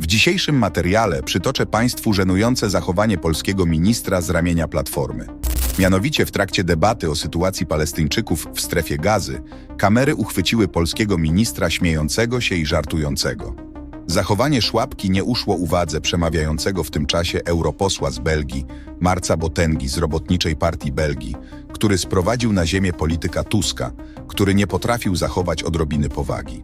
W dzisiejszym materiale przytoczę Państwu żenujące zachowanie polskiego ministra z ramienia Platformy. Mianowicie w trakcie debaty o sytuacji Palestyńczyków w strefie gazy, kamery uchwyciły polskiego ministra śmiejącego się i żartującego. Zachowanie szłapki nie uszło uwadze przemawiającego w tym czasie europosła z Belgii, Marca Botęgi z Robotniczej Partii Belgii, który sprowadził na ziemię polityka Tuska, który nie potrafił zachować odrobiny powagi.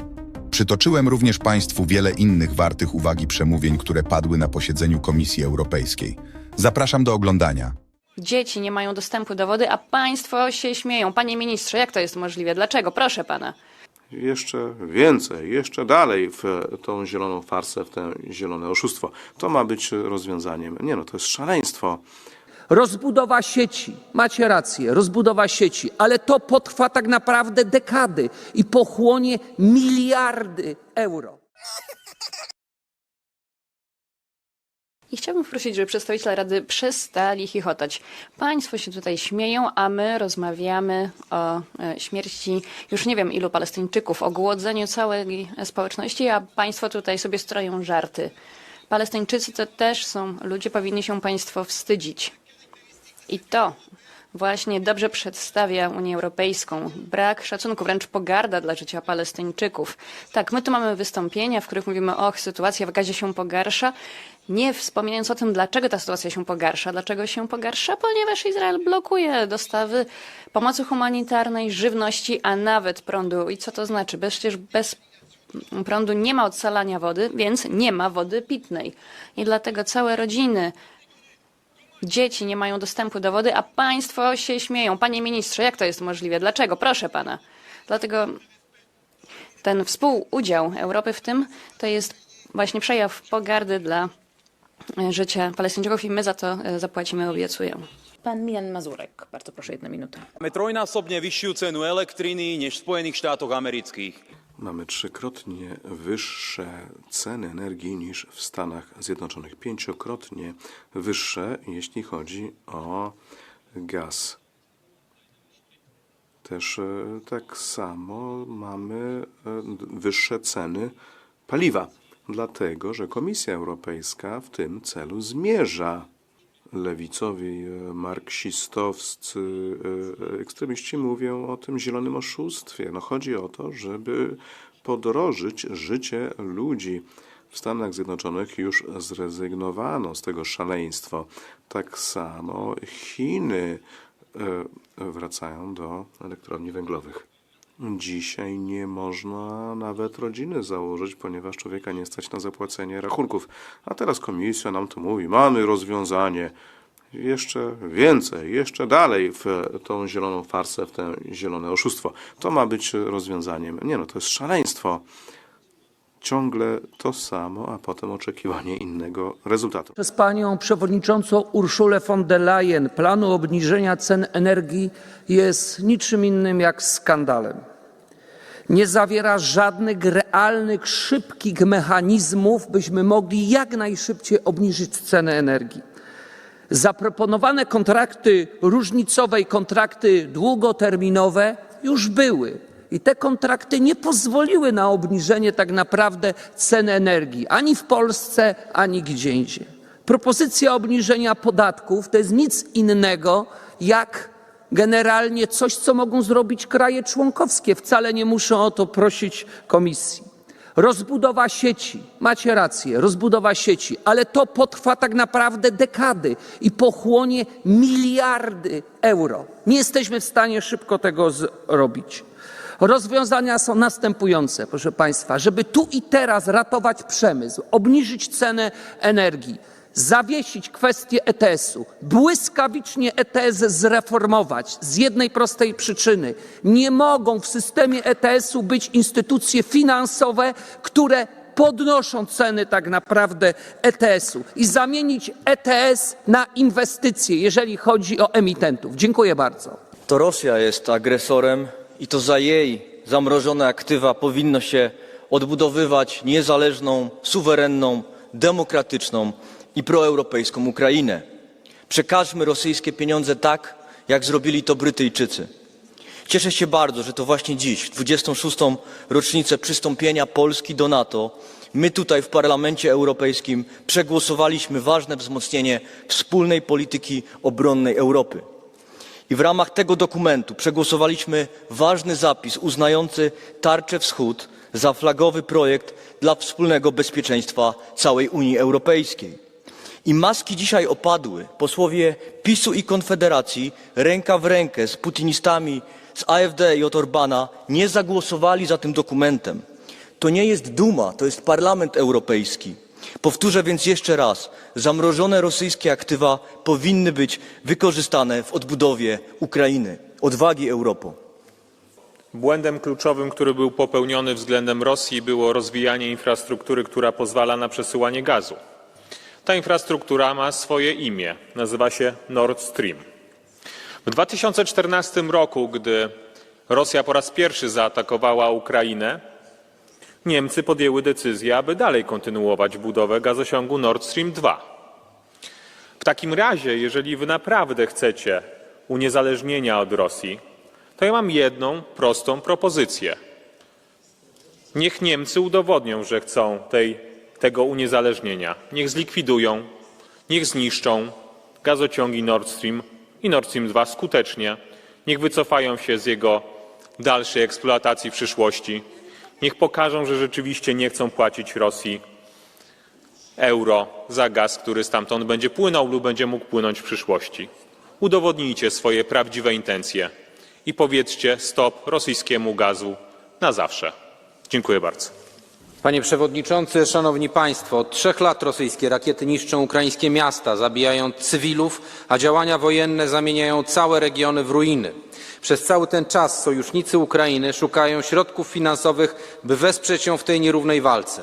Przytoczyłem również Państwu wiele innych wartych uwagi przemówień, które padły na posiedzeniu Komisji Europejskiej. Zapraszam do oglądania. Dzieci nie mają dostępu do wody, a państwo się śmieją. Panie ministrze, jak to jest możliwe? Dlaczego? Proszę pana. jeszcze więcej, jeszcze dalej w tą zieloną farsę, w to zielone oszustwo. To ma być rozwiązaniem. Nie no, to jest szaleństwo. Rozbudowa sieci, macie rację, rozbudowa sieci, ale to potrwa tak naprawdę dekady i pochłonie miliardy euro. I chciałbym prosić, żeby przedstawiciele Rady przestali chichotać. Państwo się tutaj śmieją, a my rozmawiamy o e, śmierci już nie wiem ilu Palestyńczyków, o głodzeniu całej społeczności, a państwo tutaj sobie stroją żarty. Palestyńczycy to też są ludzie, powinni się państwo wstydzić. I to właśnie dobrze przedstawia Unię Europejską. Brak szacunku, wręcz pogarda dla życia Palestyńczyków. Tak, my tu mamy wystąpienia, w których mówimy, och, sytuacja w gazie się pogarsza, nie wspominając o tym, dlaczego ta sytuacja się pogarsza. Dlaczego się pogarsza? Ponieważ Izrael blokuje dostawy pomocy humanitarnej, żywności, a nawet prądu. I co to znaczy? Przecież bez prądu nie ma odsalania wody, więc nie ma wody pitnej. I dlatego całe rodziny Dzieci nie mają dostępu do wody, a państwo się śmieją. Panie ministrze, jak to jest możliwe? Dlaczego? Proszę pana. Dlatego ten współudział Europy w tym to jest właśnie przejaw pogardy dla e, życia Palestyńczyków i my za to e, zapłacimy, obiecuję. Pan Milan Mazurek, bardzo proszę, jedna minuta. Máme trojnásobne vyššiu cenu elektriny než v Spojených štátoch amerických. Mamy trzykrotnie wyższe ceny energii niż w Stanach Zjednoczonych. Pięciokrotnie wyższe, jeśli chodzi o gaz. Też e, tak samo mamy e, wyższe ceny paliwa, dlatego że Komisja Europejska w tym celu zmierza. Lewicowi, e, marksistowscy e, ekstremiści mówią o tym zielonym oszustwie. No chodzi o to, żeby podrożyć życie ludzi. W Stanach Zjednoczonych już zrezygnowano z tego szaleństwa. Tak samo Chiny e, wracają do elektrowni węglowych. Dzisiaj nie można nawet rodziny założyć, ponieważ człowieka nie stać na zapłacenie rachunków. A teraz komisja nam tu mówi, mamy rozwiązanie. Jeszcze więcej, jeszcze dalej w tą zieloną farsę, w to zielone oszustwo. To ma być rozwiązaniem. Nie no, to jest szaleństwo. Ciągle to samo, a potem oczekiwanie innego rezultatu. Przez panią przewodniczącą Urszulę von der Leyen planu obniżenia cen energii jest niczym innym jak skandalem. Nie zawiera żadnych realnych, szybkich mechanizmów, byśmy mogli jak najszybciej obniżyć cenę energii. Zaproponowane kontrakty różnicowe i kontrakty długoterminowe już były. I te kontrakty nie pozwoliły na obniżenie tak naprawdę cen energii ani w Polsce, ani gdzie indziej. Propozycja obniżenia podatków to jest nic innego jak generalnie coś, co mogą zrobić kraje członkowskie. Wcale nie muszą o to prosić komisji. Rozbudowa sieci, macie rację, rozbudowa sieci, ale to potrwa tak naprawdę dekady i pochłonie miliardy euro. Nie jesteśmy w stanie szybko tego zrobić. Rozwiązania są następujące, proszę Państwa, żeby tu i teraz ratować przemysł, obniżyć cenę energii, zawiesić kwestię ETS-u, błyskawicznie ETS zreformować z jednej prostej przyczyny. Nie mogą w systemie ETS-u być instytucje finansowe, które podnoszą ceny tak naprawdę ETS-u i zamienić ETS na inwestycje, jeżeli chodzi o emitentów. Dziękuję bardzo. To Rosja jest agresorem i to za jej zamrożone aktywa powinno się odbudowywać niezależną, suwerenną, demokratyczną i proeuropejską Ukrainę. Przekażmy rosyjskie pieniądze tak, jak zrobili to Brytyjczycy. Cieszę się bardzo, że to właśnie dziś, w 26. rocznicę przystąpienia Polski do NATO, my tutaj w Parlamencie Europejskim przegłosowaliśmy ważne wzmocnienie wspólnej polityki obronnej Europy. I w ramach tego dokumentu przegłosowaliśmy ważny zapis uznający Tarczę Wschód za flagowy projekt dla wspólnego bezpieczeństwa całej Unii Europejskiej. I maski dzisiaj opadły. Posłowie PiSu i Konfederacji ręka w rękę z putinistami z AfD i od Orbana nie zagłosowali za tym dokumentem. To nie jest Duma, to jest Parlament Europejski. Powtórzę więc jeszcze raz, zamrożone rosyjskie aktywa powinny być wykorzystane w odbudowie Ukrainy. Odwagi Europo. Błędem kluczowym, który był popełniony względem Rosji, było rozwijanie infrastruktury, która pozwala na przesyłanie gazu. Ta infrastruktura ma swoje imię, nazywa się Nord Stream. W 2014 roku, gdy Rosja po raz pierwszy zaatakowała Ukrainę, Niemcy podjęły decyzję, aby dalej kontynuować budowę gazociągu Nord Stream 2. W takim razie, jeżeli wy naprawdę chcecie uniezależnienia od Rosji, to ja mam jedną prostą propozycję. Niech Niemcy udowodnią, że chcą tej, tego uniezależnienia. Niech zlikwidują, niech zniszczą gazociągi Nord Stream i Nord Stream 2 skutecznie. Niech wycofają się z jego dalszej eksploatacji w przyszłości. Niech pokażą, że rzeczywiście nie chcą płacić Rosji euro za gaz, który stamtąd będzie płynął lub będzie mógł płynąć w przyszłości. Udowodnijcie swoje prawdziwe intencje i powiedzcie stop rosyjskiemu gazu na zawsze. Dziękuję bardzo. Panie Przewodniczący, Szanowni Państwo, od trzech lat rosyjskie rakiety niszczą ukraińskie miasta, zabijają cywilów, a działania wojenne zamieniają całe regiony w ruiny. Przez cały ten czas sojusznicy Ukrainy szukają środków finansowych, by wesprzeć ją w tej nierównej walce.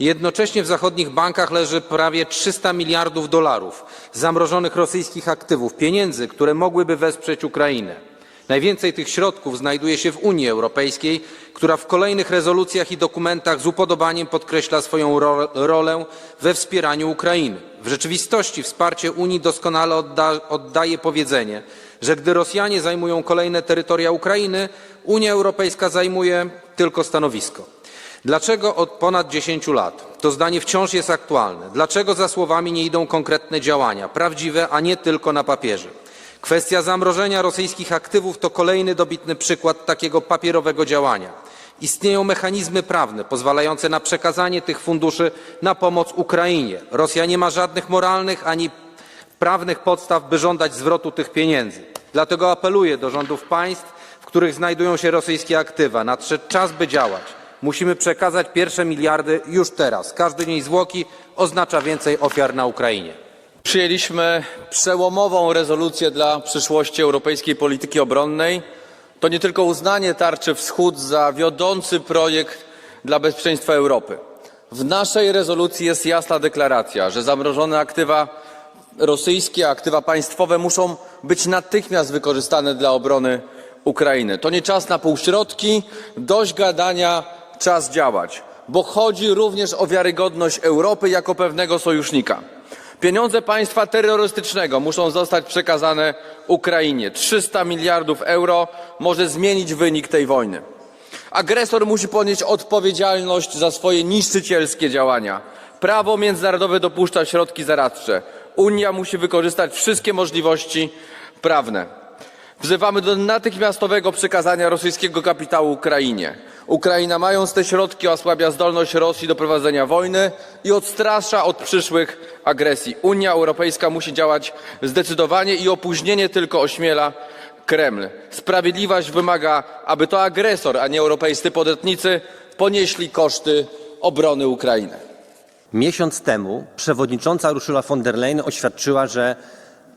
Jednocześnie w zachodnich bankach leży prawie 300 miliardów dolarów zamrożonych rosyjskich aktywów, pieniędzy, które mogłyby wesprzeć Ukrainę. Najwięcej tych środków znajduje się w Unii Europejskiej, która w kolejnych rezolucjach i dokumentach z upodobaniem podkreśla swoją ro rolę we wspieraniu Ukrainy. W rzeczywistości wsparcie Unii doskonale odda oddaje powiedzenie, że gdy Rosjanie zajmują kolejne terytoria Ukrainy, Unia Europejska zajmuje tylko stanowisko. Dlaczego od ponad 10 lat? To zdanie wciąż jest aktualne. Dlaczego za słowami nie idą konkretne działania, prawdziwe, a nie tylko na papierze? Kwestia zamrożenia rosyjskich aktywów to kolejny dobitny przykład takiego papierowego działania. Istnieją mechanizmy prawne pozwalające na przekazanie tych funduszy na pomoc Ukrainie. Rosja nie ma żadnych moralnych ani prawnych podstaw, by żądać zwrotu tych pieniędzy. Dlatego apeluję do rządów państw, w których znajdują się rosyjskie aktywa. Nadszedł czas, by działać. Musimy przekazać pierwsze miliardy już teraz. Każdy dzień zwłoki oznacza więcej ofiar na Ukrainie. Przyjęliśmy przełomową rezolucję dla przyszłości europejskiej polityki obronnej. To nie tylko uznanie tarczy wschód za wiodący projekt dla bezpieczeństwa Europy. W naszej rezolucji jest jasna deklaracja, że zamrożone aktywa rosyjskie, aktywa państwowe muszą być natychmiast wykorzystane dla obrony Ukrainy. To nie czas na półśrodki, dość gadania, czas działać, bo chodzi również o wiarygodność Europy jako pewnego sojusznika. Pieniądze państwa terrorystycznego muszą zostać przekazane Ukrainie. 300 miliardów euro może zmienić wynik tej wojny. Agresor musi ponieść odpowiedzialność za swoje niszczycielskie działania. Prawo międzynarodowe dopuszcza środki zaradcze. Unia musi wykorzystać wszystkie możliwości prawne. Wzywamy do natychmiastowego przekazania rosyjskiego kapitału Ukrainie. Ukraina, mając te środki, osłabia zdolność Rosji do prowadzenia wojny i odstrasza od przyszłych agresji. Unia Europejska musi działać zdecydowanie i opóźnienie tylko ośmiela Kreml. Sprawiedliwość wymaga, aby to agresor, a nie europejscy podatnicy ponieśli koszty obrony Ukrainy. Miesiąc temu przewodnicząca Ursula von der Leyen oświadczyła, że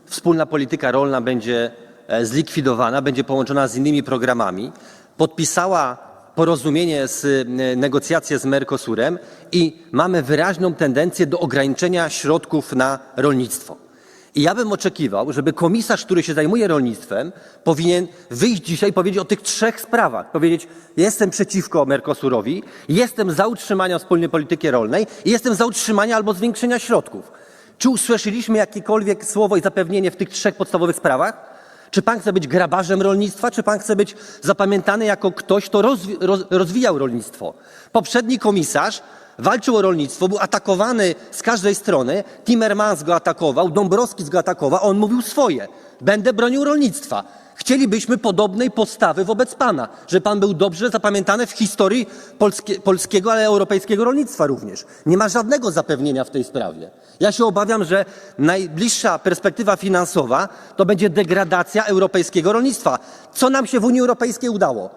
wspólna polityka rolna będzie e, zlikwidowana, będzie połączona z innymi programami. Podpisała porozumienie z e, negocjacje z Mercosurem i mamy wyraźną tendencję do ograniczenia środków na rolnictwo. I ja bym oczekiwał, żeby komisarz, który się zajmuje rolnictwem, powinien wyjść dzisiaj i powiedzieć o tych trzech sprawach. Powiedzieć, jestem przeciwko Mercosurowi, jestem za utrzymaniem wspólnej polityki rolnej i jestem za utrzymaniem albo zwiększenia środków. Czy usłyszeliśmy jakiekolwiek słowo i zapewnienie w tych trzech podstawowych sprawach? Czy pan chce być grabarzem rolnictwa, czy pan chce być zapamiętany jako ktoś, kto rozwi- roz- rozwijał rolnictwo? Poprzedni komisarz walczył o rolnictwo, był atakowany z każdej strony. Timmermans go atakował, Dąbrowskis go atakował, a on mówił swoje. Będę bronił rolnictwa. Chcielibyśmy podobnej postawy wobec pana, że pan był dobrze zapamiętany w historii polskie, polskiego, ale europejskiego rolnictwa również. Nie ma żadnego zapewnienia w tej sprawie. Ja się obawiam, że najbliższa perspektywa finansowa to będzie degradacja europejskiego rolnictwa. Co nam się w Unii Europejskiej udało?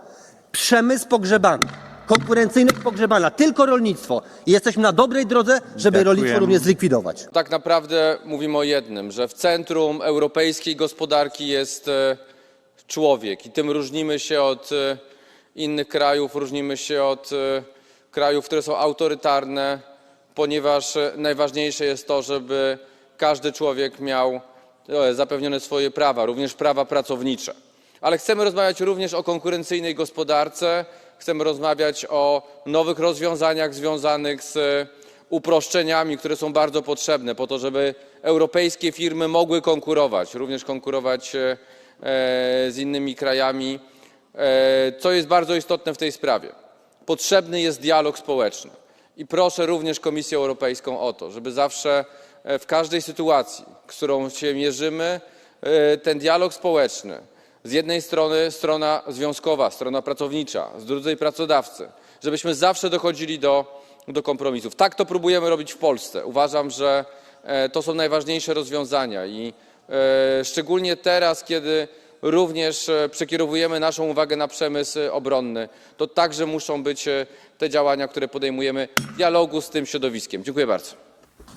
Przemysł pogrzebany, konkurencyjność pogrzebana, tylko rolnictwo. I jesteśmy na dobrej drodze, żeby rolnictwo również zlikwidować. Tak naprawdę mówimy o jednym, że w centrum europejskiej gospodarki jest e, człowiek i tym różnimy się od e, innych krajów, różnimy się od e, krajów, które są autorytarne, ponieważ e, najważniejsze jest to, żeby każdy człowiek miał e, zapewnione swoje prawa, również prawa pracownicze. Ale chcemy rozmawiać również o konkurencyjnej gospodarce, chcemy rozmawiać o nowych rozwiązaniach związanych z e, uproszczeniami, które są bardzo potrzebne po to, żeby europejskie firmy mogły konkurować, również konkurować e, e, z innymi krajami, co jest bardzo istotne w tej sprawie. Potrzebny jest dialog społeczny i proszę również Komisję Europejską o to, żeby zawsze w każdej sytuacji, z którą się mierzymy, ten dialog społeczny, z jednej strony strona związkowa, strona pracownicza, z drugiej pracodawcy, żebyśmy zawsze dochodzili do, do kompromisów. Tak to próbujemy robić w Polsce. Uważam, że e, to są najważniejsze rozwiązania i e, szczególnie teraz, kiedy również e, przekierowujemy naszą uwagę na przemysł obronny, to także muszą być te działania, które podejmujemy w dialogu z tym środowiskiem. Dziękuję bardzo.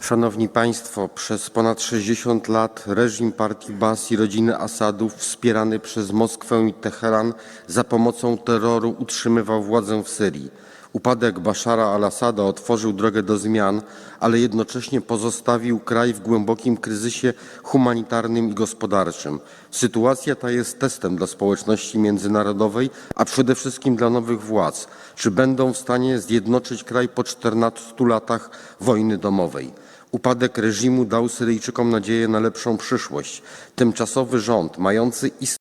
Szanowni Państwo, przez ponad 60 lat reżim partii Bas i rodziny Asadów wspierany przez Moskwę i Teheran za pomocą terroru utrzymywał władzę w Syrii. Upadek Bashara al-Assada otworzył drogę do zmian, ale jednocześnie pozostawił kraj w głębokim kryzysie humanitarnym i gospodarczym. Sytuacja ta jest testem dla społeczności międzynarodowej, a przede wszystkim dla nowych władz. Czy będą w stanie zjednoczyć kraj po 14 latach wojny domowej? Upadek reżimu dał Syryjczykom nadzieję na lepszą przyszłość. Tymczasowy rząd, mający istotne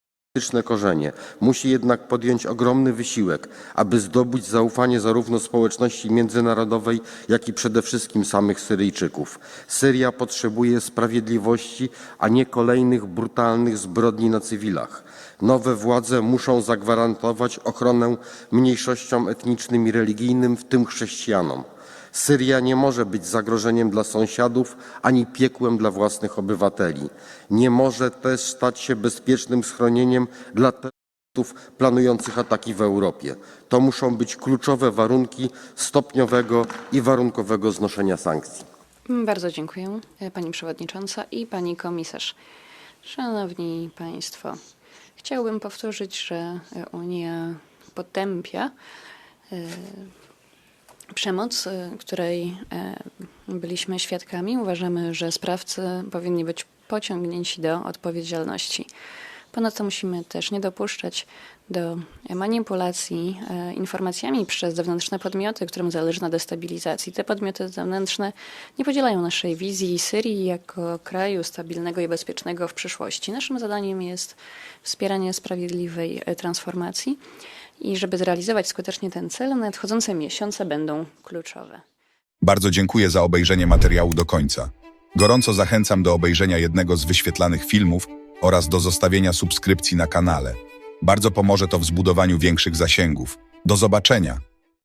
korzenie, musi jednak podjąć ogromny wysiłek, aby zdobyć zaufanie zarówno społeczności międzynarodowej, jak i przede wszystkim samych Syryjczyków. Syria potrzebuje sprawiedliwości, a nie kolejnych brutalnych zbrodni na cywilach. Nowe władze muszą zagwarantować ochronę mniejszościom etnicznym i religijnym, w tym chrześcijanom. Syria nie może być zagrożeniem dla sąsiadów ani piekłem dla własnych obywateli. Nie może też stać się bezpiecznym schronieniem dla terrorystów planujących ataki w Europie. To muszą być kluczowe warunki stopniowego i warunkowego znoszenia sankcji. Bardzo dziękuję, pani przewodnicząca i pani komisarz. Szanowni państwo, chciałbym powtórzyć, że Unia potępia e, przemoc, e, której e, byliśmy świadkami. Uważamy, że sprawcy powinni być pociągnięci do odpowiedzialności. Ponadto musimy też nie dopuszczać do manipulacji e, informacjami przez zewnętrzne podmioty, którym zależy na destabilizacji. Te podmioty zewnętrzne nie podzielają naszej wizji Syrii jako kraju stabilnego i bezpiecznego w przyszłości. Naszym zadaniem jest wspieranie sprawiedliwej transformacji i żeby zrealizować skutecznie ten cel, nadchodzące miesiące będą kluczowe. Bardzo dziękuję za obejrzenie materiału do końca. Gorąco zachęcam do obejrzenia jednego z wyświetlanych filmów oraz do zostawienia subskrypcji na kanale. Bardzo pomoże to w zbudowaniu większych zasięgów. Do zobaczenia!